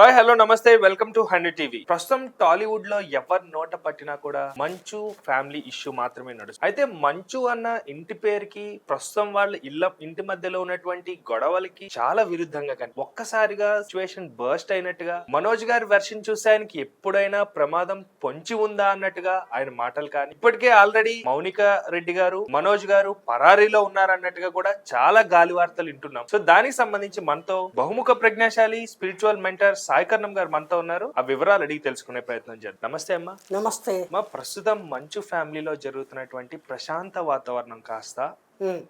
Hi hello namaste welcome to hundred TV. ప్రస్తుతం టాలీవుడ్లో ఎవరి నోట పట్టినా కూడా మంచు ఫ్యామిలీ ఇష్యూ మాత్రమే నడుస్తుంది. అయితే మంచు అన్న ఇంటి పేరుకి ప్రస్తుతం వాళ్ళ ఇళ్ళ ఇంటి మధ్యలో ఉన్నటువంటి గొడవలకి చాలా విరుద్ధంగా కానీ ఒక్కసారిగా సిచ్యువేషన్ బర్స్ట్ అయినట్టుగా మనోజ్ గారి వెర్షన్ చూస్తే ఆయనకి ఎప్పుడైనా ప్రమాదం పొంచి ఉందా అన్నట్టుగా ఆయన మాటలు కానీ ఇప్పటికే ఆల్రెడీ మౌనిక రెడ్డి గారు మనోజ్ గారు పరారీలో ఉన్నారన్నట్టుగా కూడా చాలా గాలి వార్తలు వింటున్నాం. సో దానికి సంబంధించి మనతో బహుముఖ ప్రజ్ఞాశాలి స్పిరిచువల్ మెంటర్ సాయికర్ణం గారు మనతో ఉన్నారు. ఆ వివరాలు అడిగి తెలుసుకునే ప్రయత్నం చేద్దాం. నమస్తే అమ్మా. నమస్తే. మా ప్రస్తుతం మంచు ఫ్యామిలీలో జరుగుతున్నటువంటి ప్రశాంత వాతావరణం కాస్త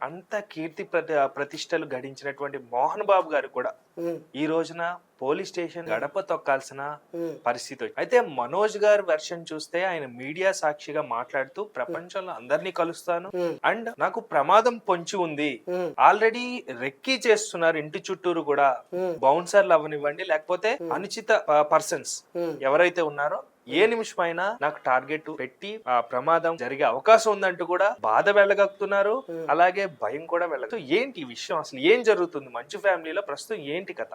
అంత కీర్తి ప్రతి ప్రతిష్టలు గడించినటువంటి మోహన్ బాబు గారు కూడా ఈ రోజున పోలీస్ స్టేషన్ గడప తొక్కాల్సిన పరిస్థితి. అయితే మనోజ్ గారి వెర్షన్ చూస్తే ఆయన మీడియా సాక్షిగా మాట్లాడుతూ ప్రపంచంలో అందరినీ కలుస్తాను అండ్ నాకు ప్రమాదం పొంచి ఉంది. ఆల్రెడీ రెక్కీ చేస్తున్నారు ఇంటి చుట్టూరు కూడా బౌన్సర్లు అవనివ్వండి లేకపోతే అనుచిత పర్సన్స్ ఎవరైతే ఉన్నారో ఏ నిమిషమైనా నాకు టార్గెట్ పెట్టి ఆ ప్రమాదం జరిగే అవకాశం ఉందంటూ కూడా బాధ వెళ్ళగక్కుతున్నారు అలాగే భయం కూడా వెళ్ళగ ఏంటి ఈ విషయం? అసలు ఏం జరుగుతుంది? మంచు ఫ్యామిలీలో ప్రస్తుతం ఏంటి కథ?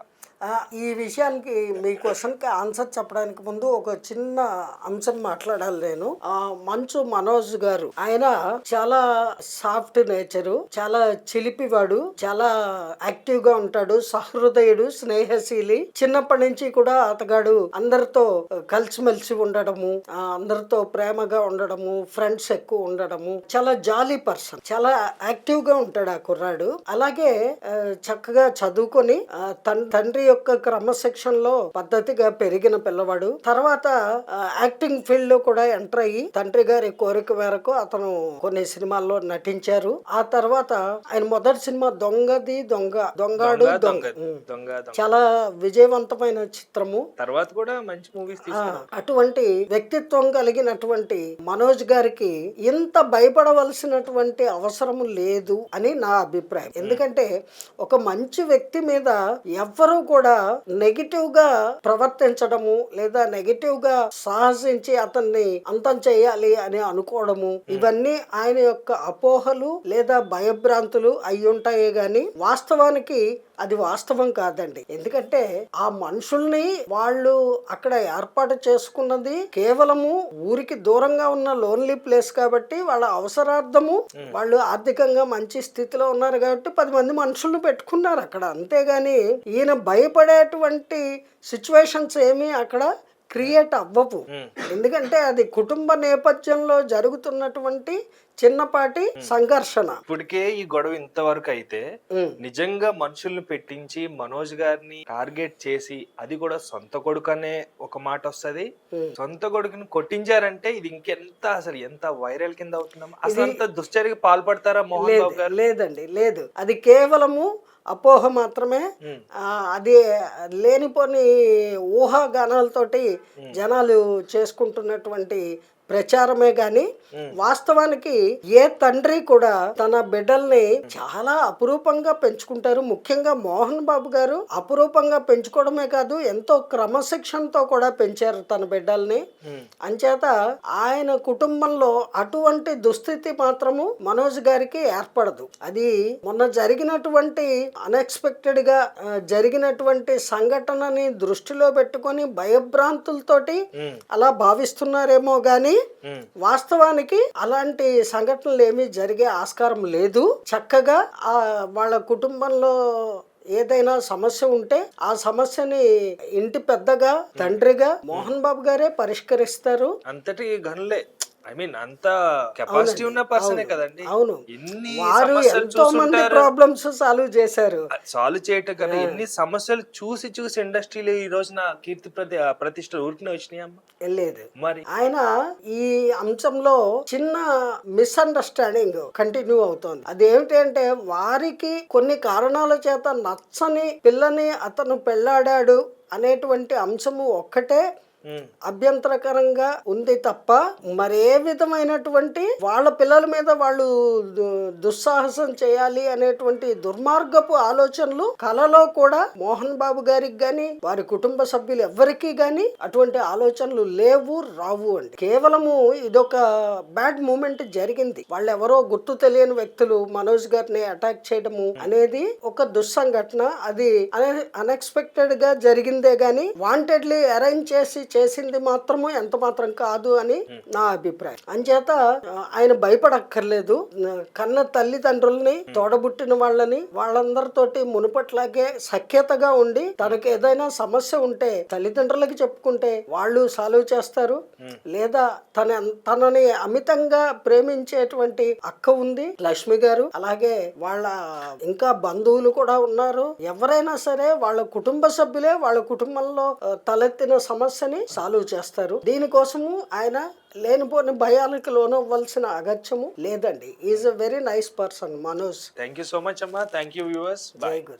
ఈ విషయానికి మీ క్వశ్చన్కి ఆన్సర్ చెప్పడానికి ముందు ఒక చిన్న అంశం మాట్లాడాలి నేను. ఆ, మంచు మనోజ్ గారు. ఆయన చాలా సాఫ్ట్ నేచరు చాలా చిలిపివాడు చాలా యాక్టివ్గా ఉంటాడు సహృదయుడు స్నేహశీలి. చిన్నప్పటి నుంచి కూడా అతగాడు అందరితో కలిసిమెలిసి ఉండడము అందరితో ప్రేమగా ఉండడము ఫ్రెండ్స్ ఎక్కువ ఉండడము. చాలా జాలీ పర్సన్ చాలా యాక్టివ్గా ఉంటాడు ఆ కుర్రాడు. అలాగే చక్కగా చదువుకొని తండ్రి యొక్క క్రమశిక్షణలో పద్ధతిగా పెరిగిన పిల్లవాడు. తర్వాత యాక్టింగ్ ఫీల్డ్లో కూడా ఎంటర్ అయ్యి తండ్రి గారి కోరిక మేరకు అతను కొన్ని సినిమాల్లో నటించారు. ఆ తర్వాత ఆయన మొదటి సినిమా దొంగది దొంగ దొంగాడు దొంగ దొంగ. చాలా విజయవంతమైన చిత్రము. తర్వాత కూడా మంచి మూవీస్ ఆ, తీసుకున్నారు అటువంటి వ్యక్తిత్వం కలిగినటువంటి మనోజ్ గారికి ఇంత భయపడవలసినటువంటి అవసరం లేదు అని నా అభిప్రాయం. ఎందుకంటే ఒక మంచి వ్యక్తి మీద ఎవ్వరూ కూడా నెగిటివ్గా ప్రవర్తించడము లేదా నెగిటివ్గా సాహసించి అతన్ని అంతం చేయాలి అని అనుకోవడము ఇవన్నీ ఆయన యొక్క అపోహలు లేదా భయభ్రాంతులు అయి ఉంటాయే గాని వాస్తవానికి అది వాస్తవం కాదండి. ఎందుకంటే ఆ మనుషుల్ని వాళ్ళు అక్కడ ఏర్పాటు చేసుకున్నది కేవలము ఊరికి దూరంగా ఉన్న లోన్లీ ప్లేస్ కాబట్టి వాళ్ళ అవసరార్థము వాళ్ళు ఆర్థికంగా మంచి స్థితిలో ఉన్నారు కాబట్టి పది మంది మనుషుల్ని పెట్టుకున్నారు అక్కడ. అంతేగాని ఈయన భయపడేటువంటి సిచ్యువేషన్స్ ఏమీ అక్కడ క్రియేట్ అవ్వవు. ఎందుకంటే అది కుటుంబ నేపథ్యంలో జరుగుతున్నటువంటి చిన్నపాటి సంఘర్షణ. ఇప్పటికే ఈ గొడవ ఇంతవరకు అయితే. నిజంగా మనుషుల్ని పెట్టించి మనోజ్ గారిని టార్గెట్ చేసి అది కూడా సొంత కొడుకు అనే ఒక మాట వస్తది. సొంత కొడుకుని కొట్టించారంటే ఇది ఇంకెంత అసలు ఎంత వైరల్ కింద అవుతుందమ్మా అసలు అంత దుశ్చర్యకి పాల్పడతారా మోహన్ బాబు గారు? లేదండి లేదు. అది కేవలము అపోహ మాత్రమే. అది లేనిపోని ఊహాగానాలతోటి జనాలు చేసుకుంటున్నటువంటి ప్రచారమే గాని వాస్తవానికి ఏ తండ్రి కూడా తన బిడ్డల్ని చాలా అపురూపంగా పెంచుకుంటారు ముఖ్యంగా మోహన్ బాబు గారు అపురూపంగా పెంచుకోవడమే కాదు ఎంతో క్రమశిక్షణతో కూడా పెంచారు తన బిడ్డల్ని. అంచేత ఆయన కుటుంబంలో అటువంటి దుస్థితి మాత్రము మనోజ్ గారికి ఏర్పడదు అది మొన్న జరిగినటువంటి అన్ఎక్స్పెక్టెడ్గా జరిగినటువంటి సంఘటనని దృష్టిలో పెట్టుకొని భయభ్రాంతులతోటి. అలా భావిస్తున్నారేమో గాని ఉమ్. వాస్తవానికి అలాంటి సంఘటనలు ఏమీ జరిగే ఆస్కారం లేదు. చక్కగా ఆ వాళ్ళ కుటుంబంలో ఏదైనా సమస్య ఉంటే ఆ సమస్యని ఇంటి పెద్దగా తండ్రిగా మోహన్ బాబు గారే పరిష్కరిస్తారు. అంతటి గనులే. ఐ మీన్ అంత కెపాసిటీ ఉన్న పర్సనే కదండి. అవును. ఎన్ని వారు ఎంతో మంది ప్రాబ్లమ్స్ సాల్వ్ చేశారు. సాల్వ్ చేయటం కదా. ఎన్ని సమస్యలు చూసి చూసి ఇండస్ట్రీలో ఈ రోజున కీర్తి ప్రతి ప్రతిష్ట ఊరికి వచ్చినాయమ్మా లేదు. మరి? ఆయన ఈ అంశంలో చిన్న మిస్అండర్స్టాండింగ్ కంటిన్యూ అవుతోంది. అదేమిటి అంటే వారికి కొన్ని కారణాల చేత నచ్చని పిల్లని అతను పెళ్ళాడాడు అనేటువంటి అంశము ఒక్కటే అభ్యంతరకరంగా ఉంది తప్ప మరే విధమైనటువంటి వాళ్ళ పిల్లల మీద వాళ్ళు దుస్సాహసం చేయాలి అనేటువంటి దుర్మార్గపు ఆలోచనలు కలలో కూడా మోహన్ బాబు గారికి గాని వారి కుటుంబ సభ్యులు ఎవ్వరికీ గాని అటువంటి ఆలోచనలు లేవు రావు అండి. కేవలము ఇదొక బ్యాడ్ మూమెంట్ జరిగింది. వాళ్ళెవరో గుర్తు తెలియని వ్యక్తులు మనోజ్ గారిని అటాక్ చేయడము అనేది ఒక దుస్సంఘటన. అది అన్ఎక్స్పెక్టెడ్గా జరిగిందే గాని వాంటెడ్లీ అరేంజ్ చేసి చేసింది మాత్రము ఎంత మాత్రం కాదు అని నా అభిప్రాయం. అంచేత ఆయన భయపడక్కర్లేదు. కన్న తల్లిదండ్రుల్ని తోడబుట్టిన వాళ్ళని వాళ్ళందరితోటి మునుపట్లాగే సఖ్యతగా ఉండి తనకి ఏదైనా సమస్య ఉంటే తల్లిదండ్రులకి చెప్పుకుంటే వాళ్ళు సాల్వ్ చేస్తారు. లేదా తన తనని అమితంగా ప్రేమించేటువంటి అక్క ఉంది లక్ష్మి గారు. అలాగే వాళ్ళ ఇంకా బంధువులు కూడా ఉన్నారు. ఎవరైనా సరే వాళ్ళ కుటుంబ సభ్యులే వాళ్ళ కుటుంబంలో తలెత్తిన సమస్యని సాల్వ్ చేస్తారు. దీనికోసము ఆయన లేనిపోని భయాలకు లోనవ్వాల్సిన అగత్యము లేదండి. Is a very nice person Manoj thank you so much అమ్మా థ్యాంక్ యూ వ్యూవర్స్ జై గురు